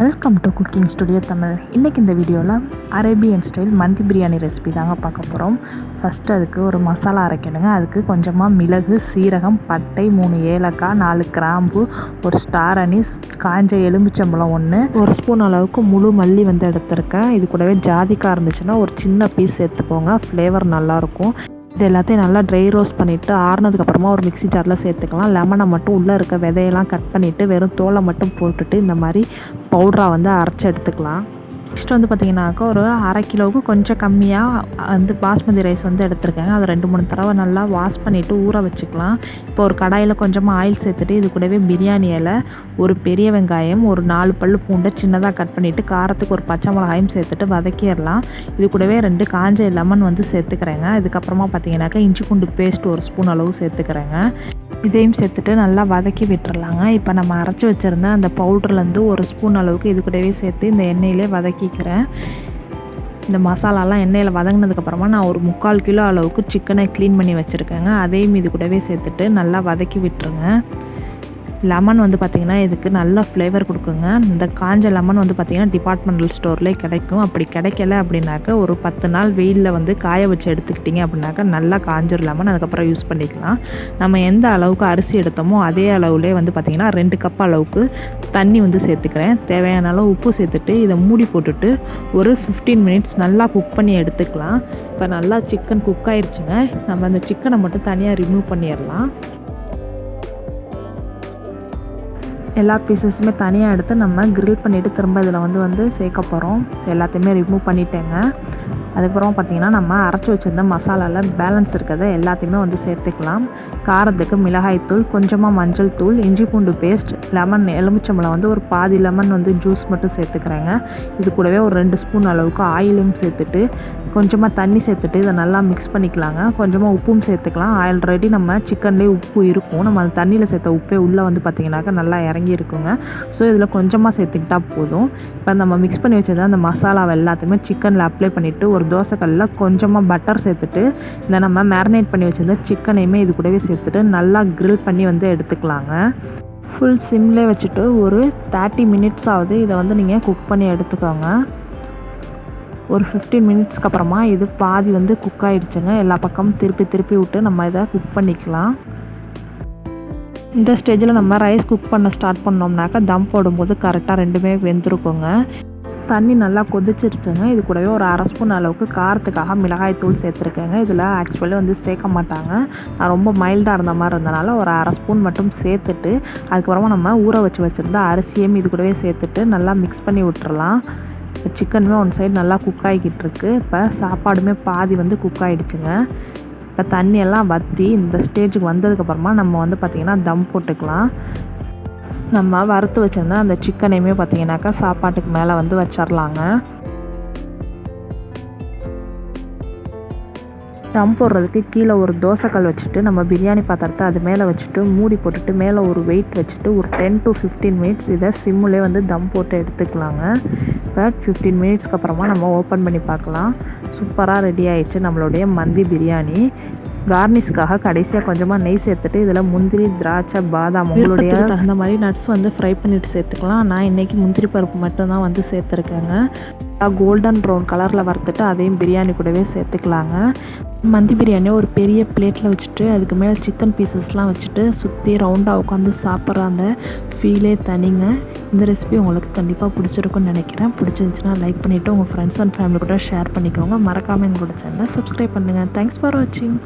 Welcome to cooking studio Tamil இன்றைக்கி இந்த வீடியோவில் அரேபியன் ஸ்டைல் மந்தி பிரியாணி ரெசிபி தாங்க பார்க்க போகிறோம் ஃபஸ்ட்டு அதுக்கு ஒரு மசாலா அரைக்கணுங்க. அதுக்கு கொஞ்சமாக மிளகு சீரகம் பட்டை மூணு ஏலக்காய் நாலு கிராம்பு ஒரு ஸ்டார் அனிஸ் காஞ்ச எலுமிச்சம்பழம் ஒன்று ஒரு ஸ்பூன் அளவுக்கு முழு மல்லி வந்து எடுத்திருக்கேன். இது கூடவே ஜாதிக்காய் இருந்துச்சுன்னா ஒரு சின்ன பீஸ் சேர்த்துக்கோங்க. ஃப்ளேவர் நல்லாயிருக்கும் இது எல்லாத்தையும் நல்லா ட்ரை ரோஸ்ட் பண்ணிவிட்டு ஆறுனதுக்கப்புறமா ஒரு மிக்சி ஜாரில் சேர்த்துக்கலாம். லெமனை மட்டும் உள்ளே இருக்க விதையெல்லாம் கட் பண்ணிவிட்டு வெறும் தோலை மட்டும் போட்டுட்டு இந்த மாதிரி பவுடராக வந்து அரைச்சி எடுத்துக்கலாம். நெக்ஸ்ட் வந்து பார்த்திங்கனாக்கா ஒரு அரை கிலோவுக்கு கொஞ்சம் கம்மியாக வந்து பாஸ்மதி ரைஸ் வந்து எடுத்திருக்கேங்க. அதை ரெண்டு மூணு தடவை நல்லா வாஷ் பண்ணிவிட்டு ஊற வச்சுக்கலாம். இப்போ ஒரு கடாயில் கொஞ்சமாக ஆயில் சேர்த்துட்டு இது கூடவே பிரியாணி இலை ஒரு பெரிய வெங்காயம் ஒரு நாலு பல் பூண்டை சின்னதாக கட் பண்ணிவிட்டு காரத்துக்கு ஒரு பச்சை மிளகாயும் சேர்த்துட்டு வதக்கிடலாம். இது கூடவே ரெண்டு காஞ்ச லெமன் வந்து சேர்த்துக்கிறேங்க. இதுக்கப்புறமா பார்த்தீங்கன்னாக்கா இஞ்சி பூண்டு பேஸ்ட் ஒரு ஸ்பூன் அளவு சேர்த்துக்கிறேங்க. இதையும் சேர்த்துட்டு நல்லா வதக்கி விட்டுறலாங்க. இப்போ நம்ம அரைச்சி வச்சுருந்த அந்த பவுட்ருலேருந்து ஒரு ஸ்பூன் அளவுக்கு இது கூடவே சேர்த்து இந்த எண்ணெயிலே வதக்கிக்கிறேன். இந்த மசாலாலாம் எண்ணெயில் வதங்கினதுக்கப்புறமா நான் ஒரு முக்கால் கிலோ அளவுக்கு சிக்கனை க்ளீன் பண்ணி வச்சுருக்கேங்க. அதையும் இது கூடவே சேர்த்துட்டு நல்லா வதக்கி விட்டுருங்க. லெமன் வந்து பார்த்திங்கன்னா இதுக்கு நல்ல ஃப்ளேவர் கொடுக்குங்க. இந்த காஞ்ச லெமன் வந்து பார்த்திங்கன்னா டிபார்ட்மெண்டல் ஸ்டோர்லேயே கிடைக்கும். அப்படி கிடைக்கல அப்படின்னாக்கா ஒரு பத்து நாள் வெயிலில் வந்து காய வச்சு எடுத்துக்கிட்டிங்க அப்படின்னாக்கா நல்லா காஞ்சிரும் லெமன் அதுக்கப்புறம் யூஸ் பண்ணிக்கலாம். நம்ம எந்த அளவுக்கு அரிசி எடுத்தோமோ அதே அளவுலேயே வந்து பார்த்திங்கன்னா ரெண்டு கப் அளவுக்கு தண்ணி வந்து சேர்த்துக்கிறேன். தேவையான அளவு உப்பு சேர்த்துட்டு இதை மூடி போட்டுட்டு ஒரு ஃபிஃப்டீன் மினிட்ஸ் நல்லா குக் பண்ணி எடுத்துக்கலாம். இப்போ நல்லா சிக்கன் குக் ஆயிடுச்சுங்க நம்ம அந்த சிக்கனை மட்டும் தனியாக ரிமூவ் பண்ணிடலாம். எல்லா பீசஸுமே தனியாக எடுத்து நம்ம க்ரில் பண்ணிவிட்டு திரும்ப இதில் வந்து வந்து சேர்க்க போகிறோம் எல்லாத்தையுமே ரிமூவ் பண்ணிட்டேங்க. அதுக்கப்புறம் பார்த்திங்கன்னா நம்ம அரைச்சி வச்சுருந்த மசாலாவில் பேலன்ஸ் இருக்கிறத எல்லாத்தையுமே வந்து சேர்த்துக்கலாம். காரத்துக்கு மிளகாய்த்தூள் கொஞ்சமாக மஞ்சள் தூள் இஞ்சி பூண்டு பேஸ்ட் லெமன் எலுமிச்சம்பழம் வந்து ஒரு பாதி லெமன் வந்து ஜூஸ் மட்டும் சேர்த்துக்கிறேங்க. இது கூடவே ஒரு ரெண்டு ஸ்பூன் அளவுக்கு ஆயிலும் சேர்த்துட்டு கொஞ்சமாக தண்ணி சேர்த்துட்டு இதை நல்லா மிக்ஸ் பண்ணிக்கலாங்க. கொஞ்சமாக உப்பும் சேர்த்துக்கலாம். ஆல்ரெடி நம்ம சிக்கன்லேயே உப்பு இருக்கும். நம்ம அந்த தண்ணியில் சேர்த்த உப்பே உள்ளே வந்து பார்த்திங்கனாக்கா நல்லா இறங்கி இருக்குங்க ஸோ இதில் கொஞ்சமாக சேர்த்துக்கிட்டா போதும். இப்போ நம்ம மிக்ஸ் பண்ணி வச்சது அந்த மசாலாவை எல்லாத்தையுமே சிக்கனில் அப்ளை பண்ணிவிட்டு ஒரு தோசைக்கல்லில் கொஞ்சமாக பட்டர் சேர்த்துட்டு இந்த நம்ம மேரினேட் பண்ணி வச்சுருந்த சிக்கனையுமே இது கூடவே சேர்த்துட்டு நல்லா க்ரில் பண்ணி வந்து எடுத்துக்கலாங்க. ஃபுல் சிம்லே வச்சுட்டு ஒரு தேர்ட்டி மினிட்ஸ் ஆகுது. இதை வந்து நீங்கள் குக் பண்ணி எடுத்துக்கோங்க. ஒரு ஃபிஃப்டீன் மினிட்ஸ்க்கு அப்புறமா இது பாதி வந்து குக் ஆகிடுச்சுங்க எல்லா பக்கமும் திருப்பி திருப்பி விட்டு நம்ம இதை குக் பண்ணிக்கலாம். இந்த ஸ்டேஜில் நம்ம ரைஸ் குக் பண்ண ஸ்டார்ட் பண்ணோம்னாக்கா தம் போடும்போது கரெக்டாக ரெண்டுமே வெந்திருக்குங்க. தண்ணி நல்லா கொதிச்சிருச்சுங்க இது கூடவே ஒரு அரை ஸ்பூன் அளவுக்கு காரத்துக்காக மிளகாய் தூள் சேர்த்துருக்கேங்க. இதில் ஆக்சுவலி வந்து சேர்க்க மாட்டாங்க. நான் ரொம்ப மைல்டாக இருந்த மாதிரி இருந்தனால ஒரு அரை ஸ்பூன் மட்டும் சேர்த்துட்டு அதுக்கப்புறமா நம்ம ஊற வச்சு வச்சுருந்த அரிசியும் இது கூடவே சேர்த்துட்டு நல்லா மிக்ஸ் பண்ணி விட்டுறலாம். இப்போ சிக்கனுமே ஒன் சைடு நல்லா குக் ஆகிக்கிட்டு இருக்கு. இப்போ சாப்பாடுமே பாதி வந்து குக் ஆகிடுச்சுங்க இப்போ தண்ணியெல்லாம் வற்றி இந்த ஸ்டேஜுக்கு வந்ததுக்கப்புறமா நம்ம வந்து பார்த்திங்கன்னா தம் போட்டுக்கலாம். நம்ம வறுத்து வச்சுருந்தா அந்த சிக்கனையுமே பார்த்திங்கனாக்கா சாப்பாட்டுக்கு மேலே வந்து வச்சிடலாங்க தம் போடுறதுக்கு கீழே ஒரு தோசைக்கல் வச்சுட்டு நம்ம பிரியாணி பாத்திரத்தை அது மேலே வச்சுட்டு மூடி போட்டுட்டு மேலே ஒரு வெயிட் வச்சுட்டு ஒரு டென் டு ஃபிஃப்டீன் மினிட்ஸ் இதை சிம்முலே வந்து தம் போட்டு எடுத்துக்கலாங்க. இப்போ ஃபிஃப்டீன் மினிட்ஸ்க்கு அப்புறமா நம்ம ஓப்பன் பண்ணி பார்க்கலாம். சூப்பராக ரெடி ஆயிடுச்சு நம்மளுடைய மந்தி பிரியாணி. கார்னிஷ்காக கடைசியாக கொஞ்சமாக நெய் சேர்த்துட்டு இதில் முந்திரி திராட்சை பாதாம் உங்களுடைய தகுந்த மாதிரி நட்ஸ் வந்து ஃப்ரை பண்ணிவிட்டு சேர்த்துக்கலாம். நான் இன்றைக்கி முந்திரி பருப்பு மட்டும்தான் வந்து சேர்த்துருக்கேங்க. கோல்டன் ப்ரௌன் கலரில் வறுத்துட்டு அதையும் பிரியாணி கூடவே சேர்த்துக்கலாங்க. மந்தி பிரியாணி ஒரு பெரிய பிளேட்டில் வச்சுட்டு அதுக்கு மேலே சிக்கன் பீசஸ்லாம் வச்சுட்டு சுற்றி ரவுண்டாக உட்காந்து சாப்பிட்ற அந்த ஃபீலே தனிங்க. இந்த ரெசிபி உங்களுக்கு கண்டிப்பாக பிடிச்சிருக்குன்னு நினைக்கிறேன். பிடிச்சிருந்துச்சுன்னா லைக் பண்ணிவிட்டு உங்கள் ஃப்ரெண்ட்ஸ் அண்ட் ஃபேமிலி கூட ஷேர் பண்ணிக்கோங்க. மறக்காமல் எங்களோட சேனலை சப்ஸ்கிரைப் பண்ணுங்கள் தேங்க்ஸ் ஃபார் வாட்சிங்